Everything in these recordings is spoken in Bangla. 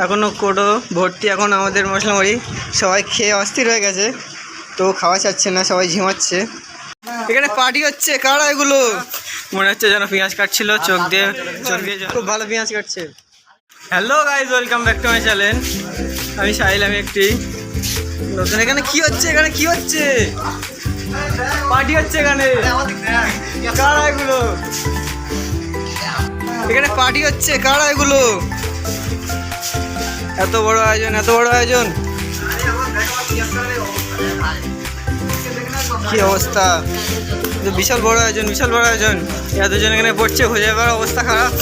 এখনও কোটো ভর্তি এখন আমাদের মশলা মুড়ি সবাই খেয়ে অস্থির হয়ে গেছে। তো খাওয়া চাচ্ছে না সবাই ঝিমাচ্ছে এখানে পার্টি হচ্ছে কারা এগুলো? মনে হচ্ছে যেন পেঁয়াজ কাটছিল চোখ দিয়ে চোখ দিয়ে খুব ভালো পেঁয়াজ কাটছে। Hello guys welcome back to my channel আমি সাহিল আমি একটি। নতুন এখানে কি হচ্ছে এখানে কি হচ্ছে? পার্টি হচ্ছে এখানে। কারা এগুলো? এখানে পার্টি হচ্ছে কারা এগুলো? এত বড় আয়োজন এত বড় আয়োজন। কি অবস্থা? বিশাল বড় আয়োজন বিশাল বড় আয়োজন। এতজন এখানে পড়ছে হয়ে যাবার অবস্থা খারাপ।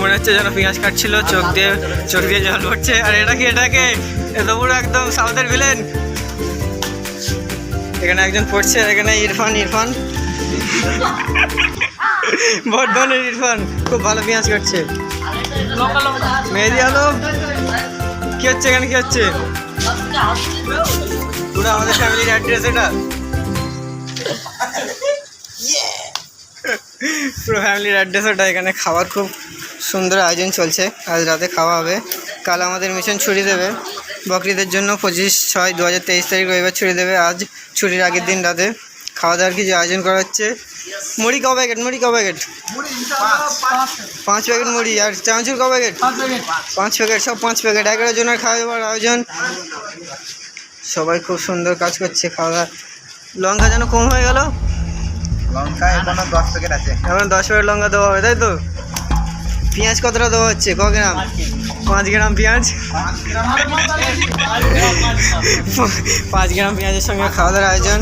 মনে হচ্ছে যেন পেঁয়াজ কাটছিল চোখ দিয়ে চোখ দিয়ে জল পড়ছে। আর এটা কি এটাকে এত বড় একদম সাউথের ভিলেন। এখানে একজন পড়ছে এখানে ইরফান ইরফান। বর্ধমানের ইরফান খুব ভালো পেঁয়াজ কাটছে। মেহেদি আলম। কি হচ্ছে এখানে? কি হচ্ছে? পুরো আমাদের ফ্যামিলির অ্যাড্রেস এটা। পুরো ফ্যামিলির অ্যাড্রেস ওটা। এখানে খাবার খুব সুন্দর আয়োজন চলছে। আজ রাতে খাওয়া হবে। কাল আমাদের মিশন ছুটি দেবে। বকরিদের জন্য পঁচিশ ছয় দু হাজার তেইশ তারিখ রবিবার ছুটি দেবে। আজ ছুটির আগের দিন রাতে। খাওয়া দাওয়ার কিছু আয়োজন করা হচ্ছে। মুড়ি ক প্যাকেট মুড়ি ক প্যাকেট পাঁচ প্যাকেট মুড়ি। আর চানাচুর ক প্যাকেট পাঁচ প্যাকেট সব পাঁচ প্যাকেট এগারো জনের খাওয়া দাওয়ার আয়োজন। সবাই খুব সুন্দর কাজ করছে খাওয়া দাওয়া লঙ্কা যেন কম হয়ে গেল। লঙ্কা এখন দশ প্যাকেট আছে। এখন দশ প্যাকেট লঙ্কা দেওয়া হবে তাই তো? পেঁয়াজ কতটা দেওয়া হচ্ছে? ক গ্রাম? পাঁচ গ্রাম পেঁয়াজ? পাঁচ গ্রাম পেঁয়াজের সঙ্গে খাওয়া দাওয়ার আয়োজন।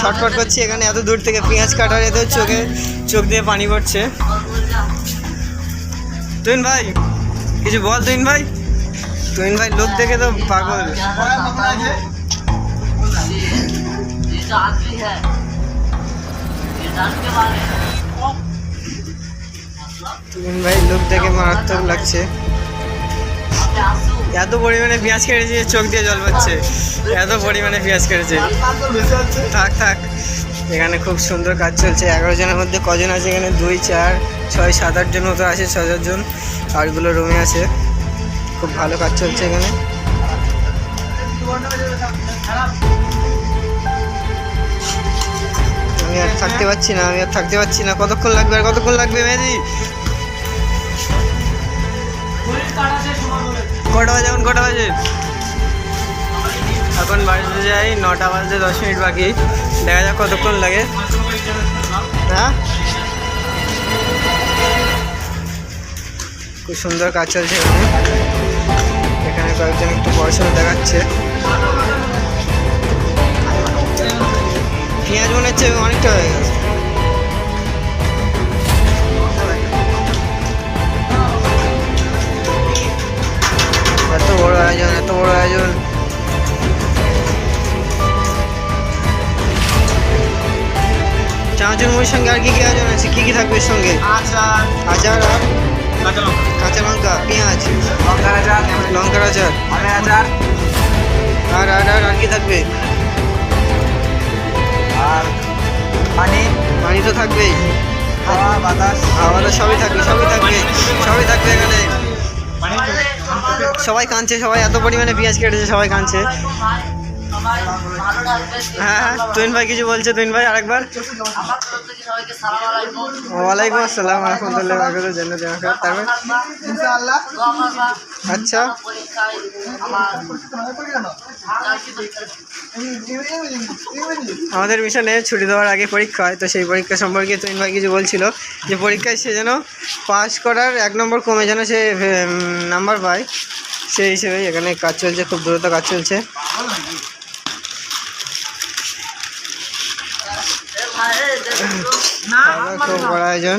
ছটফট করছি, এখানে এত দূর থেকে পেঁয়াজ কাটার এত চোখে, চোখ দিয়ে পানি পড়ছে। তুইন ভাই, কিছু বল তুইন ভাই? তুইন ভাই, লোক দেখে তো পাগল। সুমন ভাই, লোক দেখে মারাত্মক লাগছে। এত পরিমাণে পেঁয়াজ কেটেছে চোখ দিয়ে জল পাচ্ছে। এত পরিমাণে পেঁয়াজ কেটেছে। থাক থাক। এখানে খুব সুন্দর কাজ চলছে। এগারো জনের মধ্যে কজন আছে এখানে? দুই, চার, ছয়, সাত, আট জন মতো আছে ছ জন। আরগুলো রুমে আছে। খুব ভালো কাজ চলছে এখানে। আমি আর থাকতে পারছি না, আমি আর থাকতে পারছি না। কতক্ষণ লাগবে? আর কতক্ষণ লাগবে, মেহেদি? কটা বাজে এখন? কটা বাজে? এখন বাজতে যাই নটা বাজতে দশ মিনিট বাকি। দেখা যাক কতক্ষণ লাগে। হ্যাঁ? খুব সুন্দর কাজ চলছে এখানে। এখানে কয়েকজন একটু পড়াশোনা দেখাচ্ছে। পেঁয়াজ মনে হচ্ছে অনেকটা হয়ে গেছে। আয়োজন এত বড় আয়োজন চানাচুর মুড়ির সঙ্গে আর কি কি আয়োজন আছে কি কি থাকবে এর সঙ্গে আচার আচার আর কাঁচা লঙ্কা কাঁচা লঙ্কা পেঁয়াজ লঙ্কার আচার লঙ্কার আচার আমের আচার আর আর আর আর কি থাকবে আর পানি পানি তো থাকবেই হাওয়া বাতাস আমাদের সবই থাকবে সবই থাকবে সবই থাকবে এখানে সবাই কাঁদছে, সবাই এত পরিমাণে পেঁয়াজ কেটেছে, সবাই কাঁদছে। হ্যাঁ হ্যাঁ তুইন ভাই কিছু বলছে তুইন ভাই আরেকবার। ওয়ালাইকুম আসসালাম আচ্ছা। আমাদের মিশনে ছুটি দেওয়ার আগে পরীক্ষা হয়, তো সেই পরীক্ষা সম্পর্কে তুইন ভাই কিছু বলছিল যে পরীক্ষায় সে যেন পাস করার এক নম্বর কমে যেন সে নাম্বার পায়, সেই হিসেবে এখানে কাজ চলছে, খুব দ্রুত কাজ চলছে। খুব বড় আয়োজন।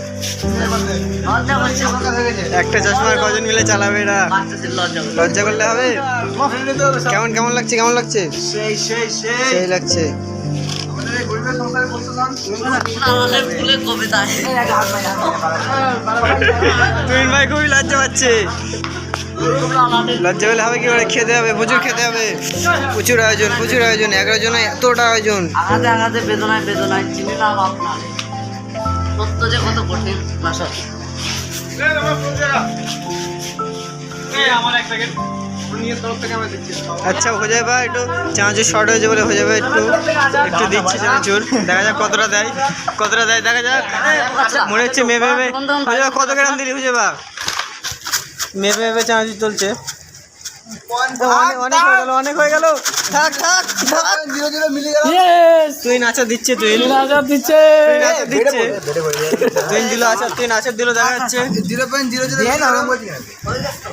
একটা চশমার কজন মিলে চালাবে এরা? লজ্জা করলে হবে? কেমন কেমন লাগছে কেমন লাগছে? সেই লাগছে। তুহিন ভাই খুবই লজ্জা পাচ্ছে। লজ্জা পেলে হবে কি করে? খেতে হবে, প্রচুর খেতে হবে। প্রচুর আয়োজন প্রচুর আয়োজন, এগারো জন এতটা আয়োজন। আঘাতে আঘাতে, বেদনায় বেদনায়, চিনি না আপনার সত্য যে কত কঠিন ভাষা আচ্ছা হয়ে যাবে একটু চানাচুর শর্ট হয়েছে বলে হয়ে যাবে একটু একটু দিচ্ছে চানাচুর দেখা যাক কতটা দেয় কতটা দেয় দেখা যাক। মনে হচ্ছে মেপে মেপে হয়ে যাবে কত গ্রাম দিলি হয়ে যাবা মেপে মেপে চানাচুর চলছে অনেক অনেক হয়ে গেল অনেক হয়ে গেল। থাক থাক থাক। জিরো জিরো মিলে গেল। তুই নাচা দিচ্ছে তুই। দিচ্ছে। নাচা দিচ্ছে। তুই দিল তুই নাচার দিল দেখা যাচ্ছে।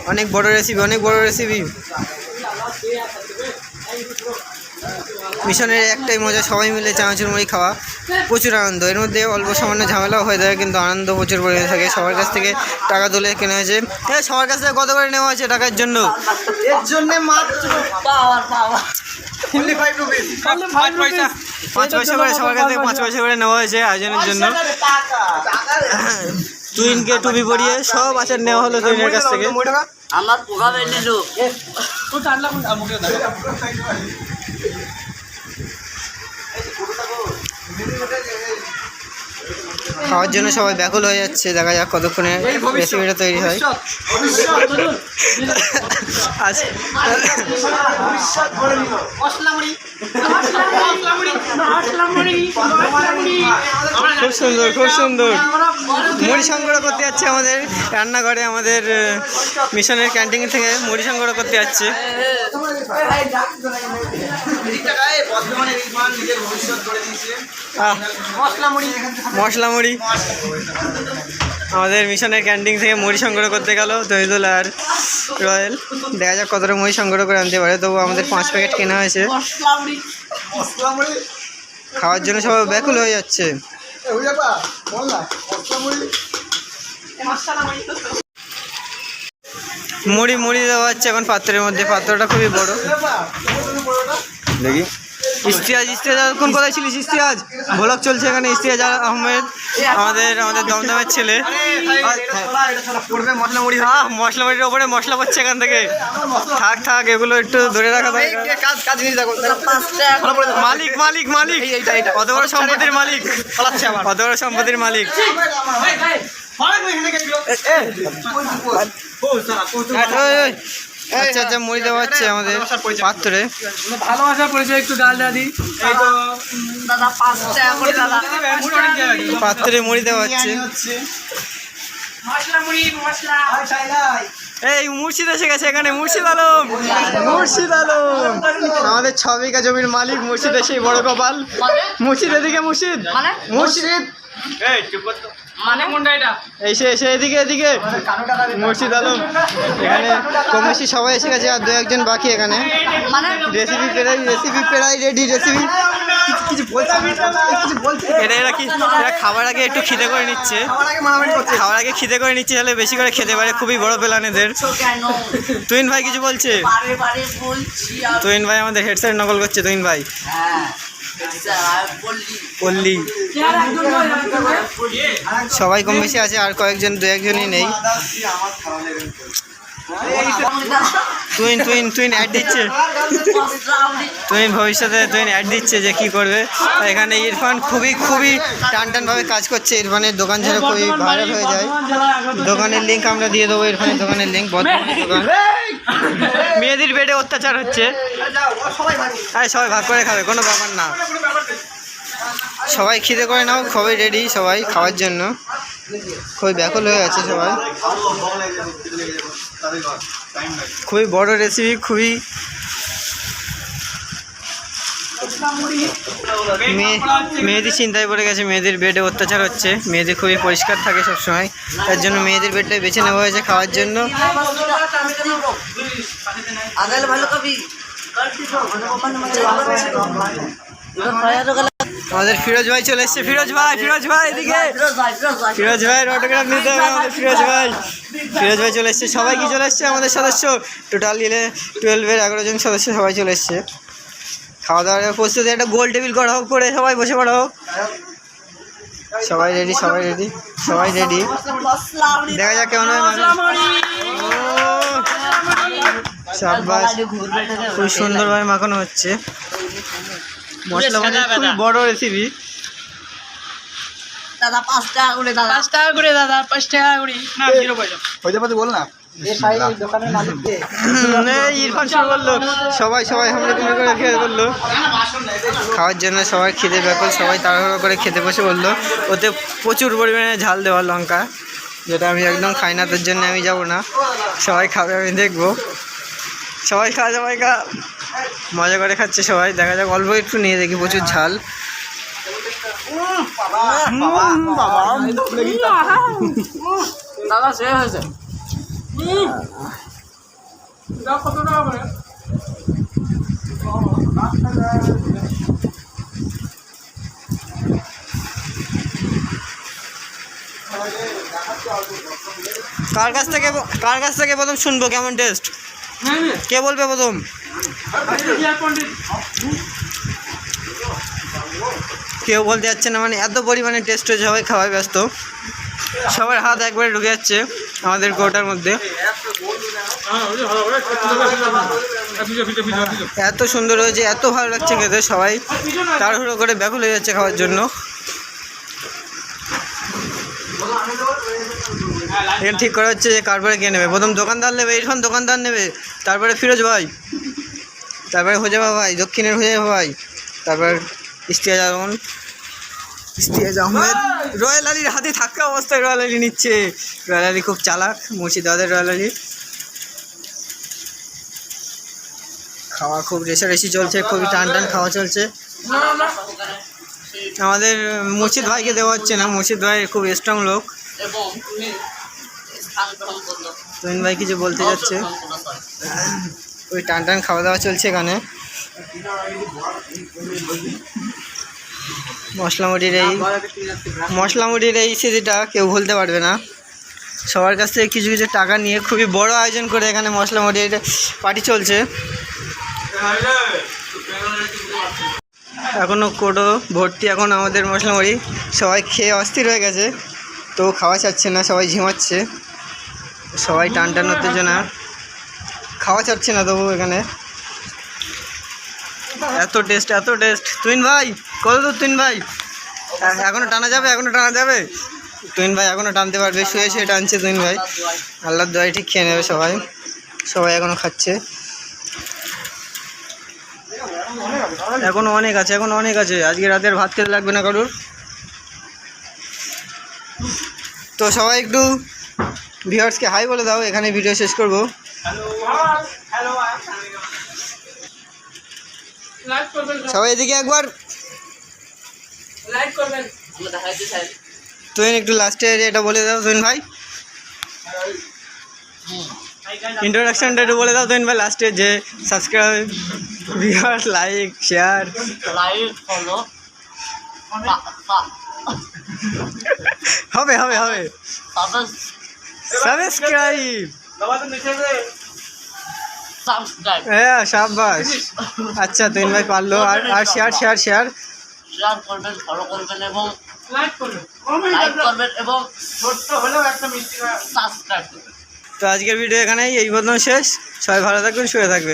অনেক বড় রেসিপি অনেক বড় রেসিপি মিশনের একটাই মজা সবাই মিলে চানাচুর মুড়ি খাওয়া। প্রচুর আনন্দ। এর মধ্যে অল্প সামান্য ঝামেলাও হয়ে থাকে কিন্তু আনন্দ প্রচুর পরিমাণে থাকে। সবার কাছ থেকে টাকা তুলে কেনা হয়েছে। হ্যাঁ সবার কাছ থেকে কত করে নেওয়া হয়েছে টাকার জন্য? এর জন্য মাত্র পাওয়ার পাওয়ার পাঁচ পয়সা। পাঁচ পয়সা করে সবার কাছ থেকে পাঁচ পয়সা করে নেওয়া হয়েছে আয়োজনের জন্য। তুইনকে টুপি পরিয়ে সব আচার নেওয়া হলো তুইনের কাছ থেকে। আমার পোকা বেরিয়ে খাওয়ার জন্য সবাই ব্যাকুল হয়ে যাচ্ছে দেখা যাক কতক্ষণে রেসিপিটা তৈরি হয়। আজ খুব সুন্দর খুব সুন্দর। মুড়ি সংগ্রহ করতে যাচ্ছে আমাদের রান্নাঘরে, আমাদের মিশনের ক্যান্টিন থেকে মুড়ি সংগ্রহ করতে যাচ্ছে। মশলা মুড়ি মশলা মুড়ি। আমাদের মিশনের ক্যান্টিন থেকে মুড়ি সংগ্রহ করতে গেল, দহিদুল আর রয়্যাল দেখা যাক কতটা মুড়ি সংগ্রহ করে আনতে পারে। তবু আমাদের পাঁচ প্যাকেট কেনা হয়েছে। খাওয়ার জন্য সবাই ব্যাকুল হয়ে যাচ্ছে। মুড়ি মুড়ি দেওয়া হচ্ছে এখন পাত্রের মধ্যে। পাত্রটা খুবই বড়। দেখি। ইস্তিয়াজ ইস্তিয়াজ কোন কোথায় ছিলিস ইস্তিয়াজ ব্লগ চলছে এখানে ইস্তিয়াজ আহমেদ আমাদের আমাদের দমদমের ছেলে পড়বে মশলা মুড়ি আহ মশলা মুড়ির ওপরে মশলা পড়ছে এখান থেকে থাক থাক এগুলো একটু ধরে রাখা মালিক মালিক মালিক অত বড় সম্পত্তির মালিক অত বড় সম্পত্তির মালিক ওই। আচ্ছা আচ্ছা মুড়ি দেওয়া হচ্ছে আমাদের পাত্রে। ভালোবাসার পরিচয় একটু ডাল দাদি এই তো দাদা পাঁচ টাকা করে দাদা। পাত্রে মুড়ি দেওয়া হচ্ছে। মশলা মুড়ি মশলা। এই মুর্শিদ এসে গেছে এখানে মুর্শিদ আলম। মুর্শিদ আলম। আমাদের ছ বিঘা জমির মালিক মুর্শিদ এসে বড় কপাল। মানে? মুর্শিদ এদিকে মুর্শিদ। মানে? মুর্শিদ। মানে কোনটা এটা? এসে এসে এদিকে এদিকে। মুর্শিদ আলম। এখানে কম বেশি সবাই এসে গেছে আর দু একজন বাকি এখানে। মানে রেসিপি রেসিপি রেডি রেসিপি কিছু বলছে এটা এরা কি এরা খাবার আগে একটু খিদে করে নিচ্ছে। খাবার আগে খিদে করে নিচ্ছে তাহলে বেশি করে খেতে পারে খুবই বড় প্ল্যান এদের তুইন ভাই কিছু বলছে? তুইন ভাই আমাদের হেডসেট নকল করছে তুইন ভাই। বললি পল্লী। সবাই কম বেশি আছে আর কয়েকজন দু একজনই নেই। তুইন তুইন তুইন অ্যাড দিচ্ছে। তুইন ভবিষ্যতে তুইন অ্যাড দিচ্ছে যে কি করবে। এখানে ইরফান খুবই খুবই টান টানভাবে কাজ করছে। ইরফানের দোকান যেন খুবই ভাইরাল হয়ে যায়। দোকানের লিঙ্ক আমরা দিয়ে দেবো। ইরফানের দোকানের লিঙ্ক বর্ধমানের দোকান। মেয়েদের বেডে অত্যাচার হচ্ছে। আরে সবাই ভাগ করে খাবে কোনো ব্যাপার না। সবাই খিদে করে নাও সবাই রেডি সবাই খাওয়ার জন্য। খুবই ব্যাকুল হয়ে আছে সবাই। খুবই বড় রেসিপি খুবই মেয়ে, মেয়েদের চিন্তায় পড়ে গেছে, মেয়েদের বেডে অত্যাচার হচ্ছে। মেয়েদের খুবই পরিষ্কার থাকে সবসময়। তার জন্য মেয়েদের বেডটাই বেছে নেওয়া হয়েছে খাওয়ার জন্য। আমাদের ফিরোজ ভাই চলে এসছে। ফিরোজ ভাই ফিরোজ ভাই এদিকে। ফিরোজ ভাই ফিরোজ ভাই ফিরোজ ভাইয়ের অটোগ্রাফ নিতে হবে আমাদের ফিরোজ ভাই। ফিরোজ ভাই চলে এসছে। সবাই কি চলে এসছে? আমাদের সদস্য। টোটাল গেলে টুয়েলভের এগারো জন সদস্য সবাই চলে এসছে। খাওয়া দাওয়ার প্রস্তুতি। একটা গোল টেবিল করা হোক করে সবাই বসে পড়া হোক। সবাই রেডি সবাই রেডি সবাই রেডি দেখা যাক কেমন হয় খুব সুন্দরভাবে মাখানো হচ্ছে। মশলা খুবই বড় রেসিপি দাদা পাঁচ টাকা করে দাদা। পাঁচ টাকা করে দাদা পাঁচ টাকা করে। না জিরো পয়সা। হইতে বল না। সবাই সবাই হামলে তুমি করে খেয়ে বলল। খাওয়ার জন্য সবাই খেতে ব্যাকুল সবাই তাড়াহুড়ো করে খেতে বসে বলল। ওতে প্রচুর পরিমাণে ঝাল দেওয়া লঙ্কা যেটা আমি একদম খাই না তার জন্য আমি যাব না। সবাই খাবে আমি দেখব। সবাই খা সবাই খা। মজা করে খাচ্ছে সবাই। দেখা যাক অল্প একটু নিয়ে দেখি প্রচুর ঝাল। দাদা সে হয়েছে। করে কার কাছ থেকে কার কাছ থেকে প্রথম শুনব? কেমন টেস্ট কে বলবে প্রথম? কেউ বলতে যাচ্ছে না মানে এত পরিমাণে টেস্ট হয়েছে, সবাই খাওয়ায় ব্যস্ত। সবার হাত একবারে ঢুকে যাচ্ছে আমাদের কোটার মধ্যে। এত সুন্দর হয়েছে, এত ভালো লাগছে খেতে সবাই। তাড়াহুড়ো করে ব্যাকুল হয়ে যাচ্ছে খাওয়ার জন্য। এখানে ঠিক করা হচ্ছে যে কারপরে কে নেবে? প্রথম দোকানদার নেবে ইরফান দোকানদার নেবে, তারপরে ফিরোজ ভাই। তারপরে হোজাবা ভাই, দক্ষিণের হোজাবা ভাই। তারপর ইস্তিয়াজ আলম। ইস্তিয়াজ আহমেদ। রয়্যাল আলীর হাতে থাকা অবস্থায় রয়্যাল আলী নিচ্ছে। রয়্যাল আলী খুব চালাক, মুর্শিদাবাদের রয়্যাল আলী। খাওয়া খুব রেশারেশি চলছে, খুবই টান টান খাওয়া চলছে। আমাদের মুর্শিদ ভাইকে দেওয়া হচ্ছে না, মুর্শিদ ভাই খুব স্ট্রং লোক। তুমিন ভাই কিছু বলতে যাচ্ছে। ওই টান টান খাওয়া দাওয়া চলছে এখানে। মশলা মুড়ির এই মশলা মুড়ির এই স্মৃতিটা কেউ ভুলতে পারবে না। সবার কাছ থেকে কিছু কিছু টাকা নিয়ে খুবই বড় আয়োজন করে এখানে মশলা মুড়ির পার্টি চলছে। এখনও কোটো ভর্তি এখন আমাদের মশলা মুড়ি সবাই খেয়ে অস্থির হয়ে গেছে। তো খাওয়া চাচ্ছে না, সবাই ঝিমাচ্ছে সবাই টান টান উত্তেজনা। খাওয়া চাচ্ছে না তবু এখানে। এত টেস্ট এত টেস্ট তুইন ভাই, কত দূর তুইন ভাই? এ- এখনও টানা যাবে, এখনও টানা যাবে। তুইন ভাই এখনও টানতে পারবে শুয়ে শুয়ে টানছে তুইন ভাই। আল্লাহর দোয়াই ঠিক খেয়ে নেবে সবাই। সবাই এখনও খাচ্ছে। এখনও অনেক আছে, এখনও অনেক আছে। আজকে রাতের ভাত খেতে লাগবে না কারুর? তো সবাই একটু ভিউয়ার্সকে হাই বলে দাও, এখানে ভিডিও শেষ করব। সবাই এদিকে একবার। তুই একটু লাস্টে এটা বলে দাও তুইন ভাই। ইন্ট্রোডাকশনটা একটু বলে দাও তুইন ভাই লাস্টে যে subscribe like share like follow হবে হবে। হবে সাবস্ক্রাইব হ্যাঁ সাবাস আচ্ছা তুইন ভাই পারল। আর আর শেয়ার শেয়ার শেয়ার শেয়ার করবেন ফলো করবেন এবং লাইক করবেন। লাইক করবেন এবং ছোট্ট হলেও একটা মিষ্টি সাবস্ক্রাইব করবেন। তো আজকের ভিডিও এখানেই এই পর্যন্ত শেষ। সবাই ভালো থাকবেন শুয়ে থাকবেন।